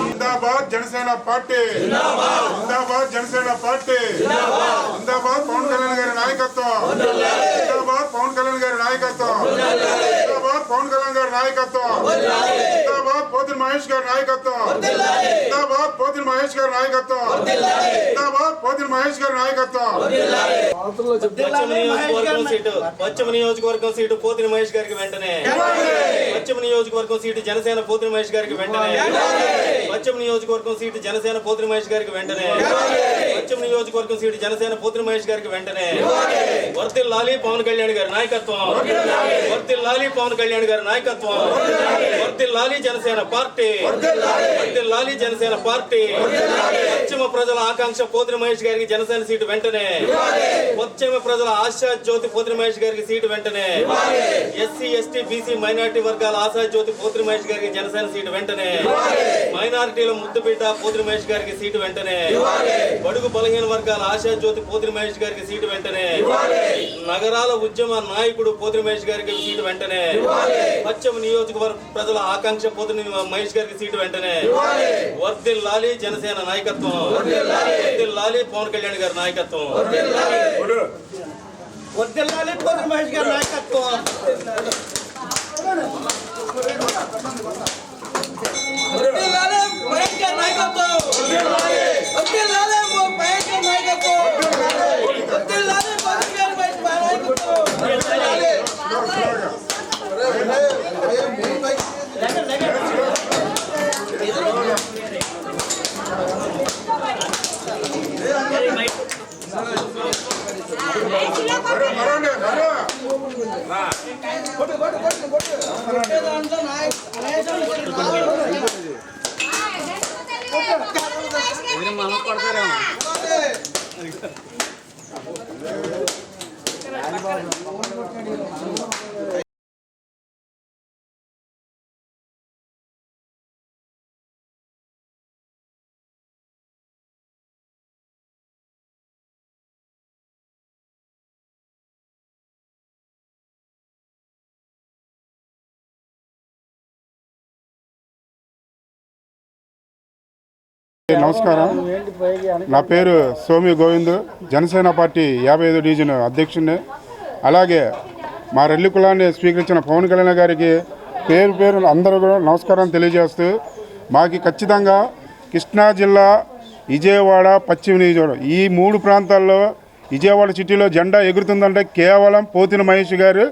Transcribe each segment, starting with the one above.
జిందాబాద్ Janasena party జిందాబాద్ Janasena party జిందాబాద్ పవన్ కళ్యాణ్ గారి నాయకత్వం జిందాబాద్ పవన్ కళ్యాణ్ గారి నాయకత్వం జిందాబాద్ పవన్ కళ్యాణ్ గారి నాయకత్వం. జిందాబాద్ పోతిన మహేష్ గారి నాయకత్వం. జిందాబాద్ పోతిన మహేష్ గారి నాయకత్వం. జిందాబాద్ పోతిన మహేష్ గారి నాయకత్వం. పశ్చిమ నియోజకవర్గం సీటు పశ్చిమ నియోజకవర్గం సీటు పోతిన మహేష్ గారికి వెంటనే. పశ్చిమ నియోజకవర్గం సీటు జనసేన పోతిన మహేష్ గారికి వెంటనే. పశ్చిమ నియోజకవర్గం సీటు జనసేన పోతిన మహేష్ గారికి వెంటనే. నియోజకవర్గం సీటు జనసేన పోతిన మహేష్ గారికి వెంటనే. వర్తిల్ లాలి పవన్ కళ్యాణ్ గారి నాయకత్వం. వర్తిల్ లాలి. పవన్ కళ్యాణ్ గారి నాయకత్వం. వర్తిల్ లాలి. జనసేన పార్టీ. వర్తిల్ లాలి. జనసేన పార్టీ. పశ్చిమ ప్రజల ఆకాంక్ష పోతిన మహేష్ గారికి జనసేన సీటు వెంటనే. పశ్చిమ ప్రజల ఆశా జ్యోతి పోతిన మహేష్ గారికి సీటు వెంటనే. ఎస్సీ ఎస్టీ బీసీ మైనార్టీ వర్గాల ఆశా జ్యోతి పోతిన మహేష్ గారికి జనసేన సీటు వెంటనే. మైనారిటీల ముద్దుపీట పోతిన మహేష్ గారికి సీటు వెంటనే. బడుగు బలహీన వర్గాల ఆశా జ్యోతి పోతిన మహేష్ గారికి సీటు వెంటనే. నగరాల ఉద్యమ నాయకుడు పోతిన మహేష్ గారికి సీటు వెంటనే. పశ్చిమ నియోజకవర్గ ప్రజల ఆకాంక్ష పోతిన మహేష్ గారికి సీటు వెంటనే. వర్దిల్ లాలి జనసేన నాయకత్వం. వర్దిల్ లాలి. పవన్ కళ్యాణ్ గారి నాయకత్వం. వర్దిల్లాలి పోతున్న మహేష్ గారి నాయకత్వం. వర్దిల్లాలి మహేష్ గారి నాయకత్వం. మనం కొడతారేమో అది నమస్కారం. నా పేరు సోమి గోవింద్. జనసేన పార్టీ యాభై ఐదు డివిజన్ అధ్యక్షుడిని. అలాగే మా రెల్లి కులాన్ని స్వీకరించిన పవన్ కళ్యాణ్ గారికి పేరు పేరు అందరూ కూడా నమస్కారం తెలియజేస్తూ మాకు ఖచ్చితంగా కృష్ణా జిల్లా విజయవాడ పశ్చిమ నియోజకవర్గం ఈ మూడు ప్రాంతాల్లో విజయవాడ సిటీలో జెండా ఎగురుతుందంటే కేవలం పోతిన మహేష్ గారు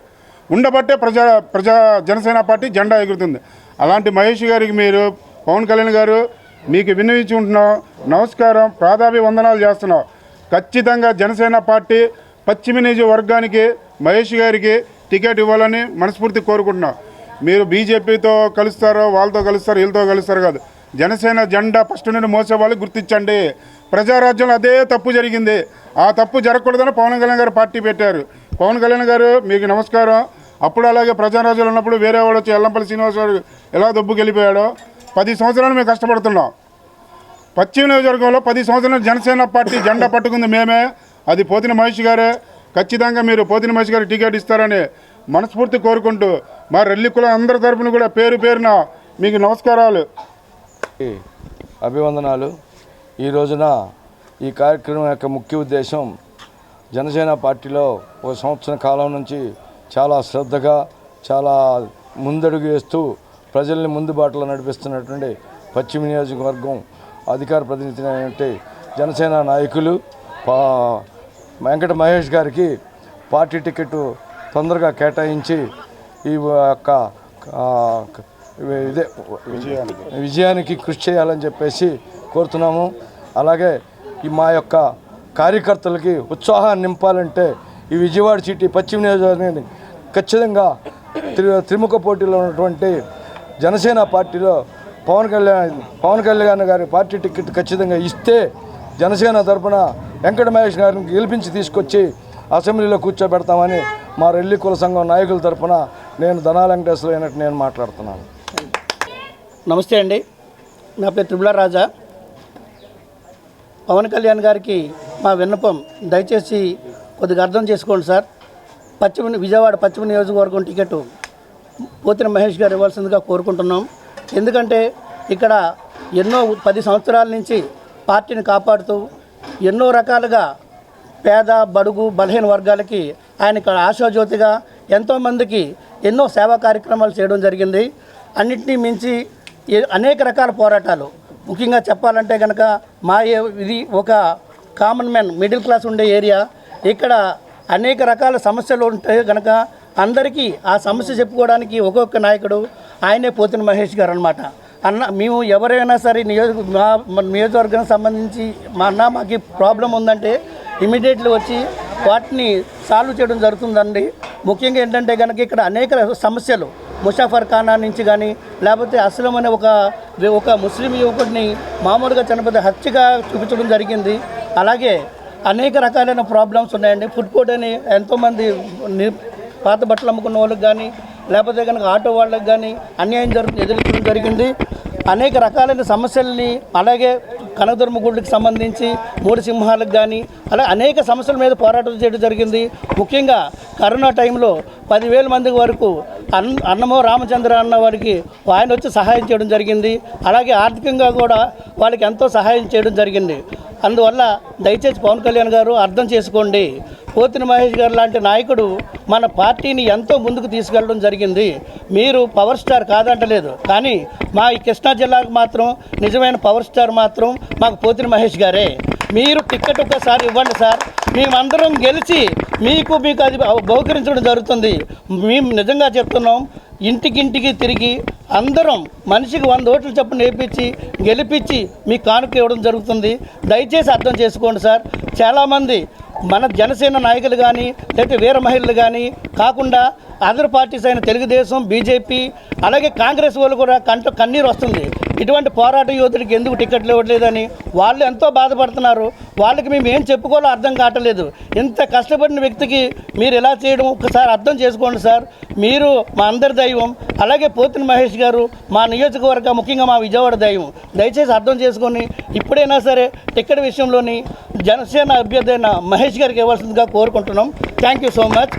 ఉండబట్టే ప్రజా ప్రజా జనసేన పార్టీ జెండా ఎగురుతుంది. అలాంటి మహేష్ గారికి మీరు పవన్ కళ్యాణ్ గారు మీకు విన్నవించుకుంటున్నాం నమస్కారం. ప్రాధాన్య వందనాలు చేస్తున్నాం. ఖచ్చితంగా జనసేన పార్టీ పశ్చిమ నియోజకవర్గానికి మహేష్ గారికి టికెట్ ఇవ్వాలని మనస్ఫూర్తి కోరుకుంటున్నాం. మీరు బీజేపీతో కలుస్తారో వాళ్ళతో కలుస్తారో వీళ్ళతో కలుస్తారు కాదు. జనసేన జెండా ఫస్ట్ నుండి మోసే వాళ్ళు గుర్తించండి. ప్రజారాజ్యంలో అదే తప్పు జరిగింది. ఆ తప్పు జరగకూడదని పవన్ కళ్యాణ్ గారు పార్టీ పెట్టారు. పవన్ కళ్యాణ్ గారు మీకు నమస్కారం. అప్పుడు అలాగే ప్రజారాజ్యంలో ఉన్నప్పుడు వేరే వాడు వచ్చి ఎల్లంపల్లి శ్రీనివాస్ గారు ఎలా దొబ్బుకి వెళ్ళిపోయాడో పది సంవత్సరాలు మేము కష్టపడుతున్నాం. పశ్చిమ నియోజకవర్గంలో పది సంవత్సరాలు జనసేన పార్టీ జెండా పట్టుకుంది మేమే. అది పోతిన మహేష్ గారే. ఖచ్చితంగా మీరు పోతిన మహేష్ గారికి టికెట్ ఇస్తారని మనస్ఫూర్తి కోరుకుంటూ మా రెల్లి కులం అందరి తరఫున కూడా పేరు పేరున మీకు నమస్కారాలు. అభివందనాలు. ఈ రోజున ఈ కార్యక్రమం యొక్క ముఖ్య ఉద్దేశం జనసేన పార్టీలో ఒక సంవత్సరం కాలం నుంచి చాలా శ్రద్ధగా చాలా ముందడుగు వేస్తూ ప్రజల్ని ముందు బాటలో నడిపిస్తున్నటువంటి పశ్చిమ నియోజకవర్గం అధికార ప్రతినిధి జనసేన నాయకులు వెంకట మహేష్ గారికి పార్టీ టికెట్ తొందరగా కేటాయించి ఈ యొక్క ఇదే విజయానికి కృషి చేయాలని చెప్పేసి కోరుతున్నాము. అలాగే ఈ మా యొక్క కార్యకర్తలకి ఉత్సాహాన్ని నింపాలంటే ఈ విజయవాడ సిటీ పశ్చిమ నియోజకవర్గాన్ని ఖచ్చితంగా త్రి త్రిముఖ పోటీలో ఉన్నటువంటి జనసేన పార్టీలో పవన్ కళ్యాణ్ పవన్ కళ్యాణ్ గారి పార్టీ టికెట్ ఖచ్చితంగా ఇస్తే జనసేన తరఫున వెంకట మహేష్ గారిని గెలిపించి తీసుకొచ్చి అసెంబ్లీలో కూర్చోబెడతామని మా రెల్లి కుల సంఘం నాయకుల తరఫున నేను ధనాల వెంకటేశ్వర అయినట్టు నేను మాట్లాడుతున్నాను. నమస్తే అండి. నా పేరు త్రిపుల రాజా. పవన్ కళ్యాణ్ గారికి మా విన్నపం దయచేసి కొద్దిగా అర్థం చేసుకోండి సార్. పశ్చిమ విజయవాడ పశ్చిమ నియోజకవర్గం టికెట్ పోతిన మహేష్ గారు ఇవ్వాల్సిందిగా కోరుకుంటున్నాం. ఎందుకంటే ఇక్కడ ఎన్నో పది సంవత్సరాల నుంచి పార్టీని కాపాడుతూ ఎన్నో రకాలుగా పేద బడుగు బలహీన వర్గాలకి ఆయన ఇక్కడ ఆశాజ్యోతిగా ఎంతోమందికి ఎన్నో సేవా కార్యక్రమాలు చేయడం జరిగింది. అన్నింటినీ మించి అనేక రకాల పోరాటాలు. ముఖ్యంగా చెప్పాలంటే కనుక మా ఇది ఒక కామన్ మ్యాన్ మిడిల్ క్లాస్ ఉండే ఏరియా. ఇక్కడ అనేక రకాల సమస్యలు ఉంటాయి కనుక అందరికీ ఆ సమస్య చెప్పుకోవడానికి ఒక్కొక్క నాయకుడు ఆయనే పోతిన మహేష్ గారు అనమాట అన్న మేము ఎవరైనా సరే నియోజక మా నియోజకవర్గానికి సంబంధించి మా అన్న మాకు ప్రాబ్లం ఉందంటే ఇమీడియట్లీ వచ్చి వాటిని సాల్వ్ చేయడం జరుగుతుందండి. ముఖ్యంగా ఏంటంటే కనుక ఇక్కడ అనేక సమస్యలు. ముషాఫర్ ఖానా నుంచి కానీ లేకపోతే అస్లం అనే ఒక ఒక ముస్లిం యువకుడిని మామూలుగా చనిపోతే హత్యగా చూపించడం జరిగింది. అలాగే అనేక రకాలైన ప్రాబ్లమ్స్ ఉన్నాయండి. ఫుడ్ కోర్ట్ అని ఎంతోమంది ని- పాత బట్టలు అమ్ముకున్న వాళ్ళకి కానీ లేకపోతే కనుక ఆటో వాళ్ళకి కానీ అన్యాయం జరుగుతుంది ఎదుర్కొనడం జరిగింది. అనేక రకాలైన సమస్యల్ని అలాగే కనకదుర్మ గుడికి సంబంధించి మూడు సింహాలకు కానీ అలా అనేక సమస్యల మీద పోరాటం చేయడం జరిగింది. ముఖ్యంగా కరోనా టైంలో పదివేల మంది వరకు అన్ అన్నమో రామచంద్ర అన్న వారికి ఆయన వచ్చి సహాయం చేయడం జరిగింది. అలాగే ఆర్థికంగా కూడా వాళ్ళకి ఎంతో సహాయం చేయడం జరిగింది. అందువల్ల దయచేసి పవన్ కళ్యాణ్ గారు అర్థం చేసుకోండి. పోతిన మహేష్ గారు లాంటి నాయకుడు మన పార్టీని ఎంతో ముందుకు తీసుకెళ్ళడం జరిగింది. మీరు పవర్ స్టార్ కాదంటలేదు. కానీ మా ఈ కృష్ణా జిల్లాకు మాత్రం నిజమైన పవర్ స్టార్ మాత్రం మాకు పోతిన మహేష్ గారే. మీరు టిక్కెట్ ఒకసారి ఇవ్వండి సార్. మేమందరం గెలిచి మీకు మీకు అది బహుకరించడం జరుగుతుంది. మేము నిజంగా చెప్తున్నాం. ఇంటికింటికి తిరిగి అందరం మనిషికి వంద ఓట్లు చొప్పున నేర్పించి గెలిపించి మీ కానుక ఇవ్వడం జరుగుతుంది. దయచేసి అర్థం చేసుకోండి సార్. చాలామంది మన జనసేన నాయకులు కానీ లేకపోతే వీర మహిళలు కానీ కాకుండా అదర్ పార్టీస్ అయిన తెలుగుదేశం బీజేపీ అలాగే కాంగ్రెస్ వాళ్ళు కూడా కంట కన్నీరు వస్తుంది. ఇటువంటి పోరాట యువతుడికి ఎందుకు టికెట్లు ఇవ్వట్లేదని వాళ్ళు ఎంతో బాధపడుతున్నారు. వాళ్ళకి మేము ఏం చెప్పుకోవాలో అర్థం కావట్లేదు. ఇంత కష్టపడిన వ్యక్తికి మీరు ఎలా చేయడం ఒకసారి అర్థం చేసుకోండి సార్. మీరు మా అందరి దైవం అలాగే పోతిన మహేష్ గారు మా నియోజకవర్గ ముఖ్యంగా మా విజయవాడ దైవం. దయచేసి అర్థం చేసుకొని ఇప్పుడైనా సరే టికెట్ విషయంలోని జనసేన అభ్యర్థి అయిన మహేష్ గారికి ఇవ్వాల్సిందిగా కోరుకుంటున్నాం. Thank you so much